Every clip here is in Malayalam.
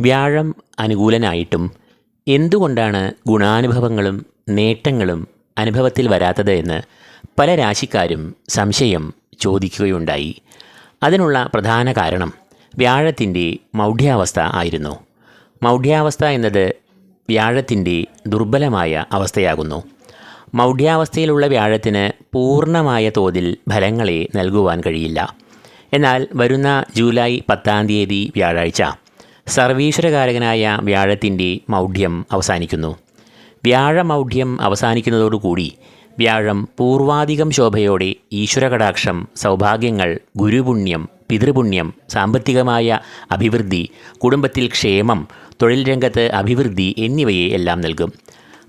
വ്യാഴം അനുകൂലനായിട്ടും എന്തുകൊണ്ടാണ് ഗുണാനുഭവങ്ങളും നേട്ടങ്ങളും അനുഭവത്തിൽ വരാത്തത് എന്ന് പല രാശിക്കാരും സംശയം ചോദിക്കുകയുണ്ടായി. അതിനുള്ള പ്രധാന കാരണം വ്യാഴത്തിന്റെ മൗഢ്യാവസ്ഥ ആയിരുന്നു. മൗഢ്യാവസ്ഥ എന്നത് വ്യാഴത്തിന്റെ ദുർബലമായ അവസ്ഥയാകുന്നു. മൗഢ്യാവസ്ഥയിലുള്ള വ്യാഴത്തിന് പൂർണമായ തോതിൽ ഫലങ്ങളെ നൽകുവാൻ കഴിയില്ല. എന്നാൽ വരുന്ന ജൂലൈ പത്താം തീയതി വ്യാഴാഴ്ച സർവീശ്വരകാരകനായ വ്യാഴത്തിന്റെ മൗഢ്യം അവസാനിക്കുന്നു. വ്യാഴമൗഢ്യം അവസാനിക്കുന്നതോടുകൂടി വ്യാഴം പൂർവാധികം ശോഭയോടെ ഈശ്വരകടാക്ഷം സൗഭാഗ്യങ്ങൾ ഗുരുപുണ്യം പിതൃപുണ്യം സാമ്പത്തികമായ അഭിവൃദ്ധി കുടുംബത്തിൽ ക്ഷേമം തൊഴിൽ രംഗത്ത് അഭിവൃദ്ധി എന്നിവയെ എല്ലാം നൽകും.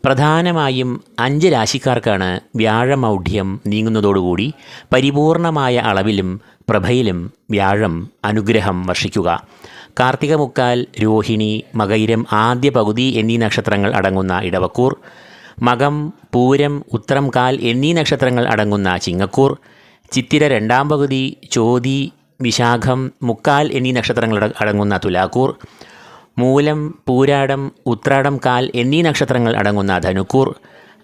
പ്രധാനമായും അഞ്ച് രാശിക്കാർക്കാണ് വ്യാഴമൗഢ്യം നീങ്ങുന്നതോടുകൂടി പരിപൂർണമായ അളവിലും പ്രഭയിലും വ്യാഴം അനുഗ്രഹം വർഷിക്കുക. കാർത്തിക മുക്കാൽ രോഹിണി മകയിരം ആദ്യ പകുതി എന്നീ നക്ഷത്രങ്ങൾ അടങ്ങുന്ന ഇടവക്കൂർ മകം പൂരം ഉത്രം കാൽ എന്നീ നക്ഷത്രങ്ങൾ അടങ്ങുന്ന ചിങ്ങക്കൂർ ചിത്തിര രണ്ടാം പകുതി ചോതി വിശാഖം മുക്കാൽ എന്നീ നക്ഷത്രങ്ങൾ അടങ്ങുന്ന തുലാക്കൂർ മൂലം പൂരാടം ഉത്രാടം കാൽ എന്നീ നക്ഷത്രങ്ങൾ അടങ്ങുന്ന ധനുക്കൂർ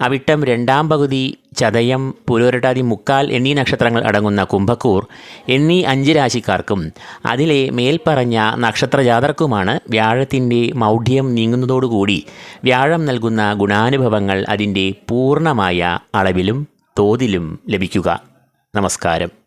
അവിട്ടം രണ്ടാം പകുതി ചതയം പുലോരട്ടാതി മുക്കാൽ എന്നീ നക്ഷത്രങ്ങൾ അടങ്ങുന്ന കുംഭക്കൂർ എന്നീ അഞ്ച് രാശിക്കാർക്കും അതിലെ മേൽപ്പറഞ്ഞ നക്ഷത്രജാതർക്കുമാണ് വ്യാഴത്തിന്റെ മൗഢ്യം നീങ്ങുന്നതോടുകൂടി വ്യാഴം നൽകുന്ന ഗുണാനുഭവങ്ങൾ അതിന്റെ പൂർണമായ അളവിലും തോതിലും ലഭിക്കുക. നമസ്കാരം.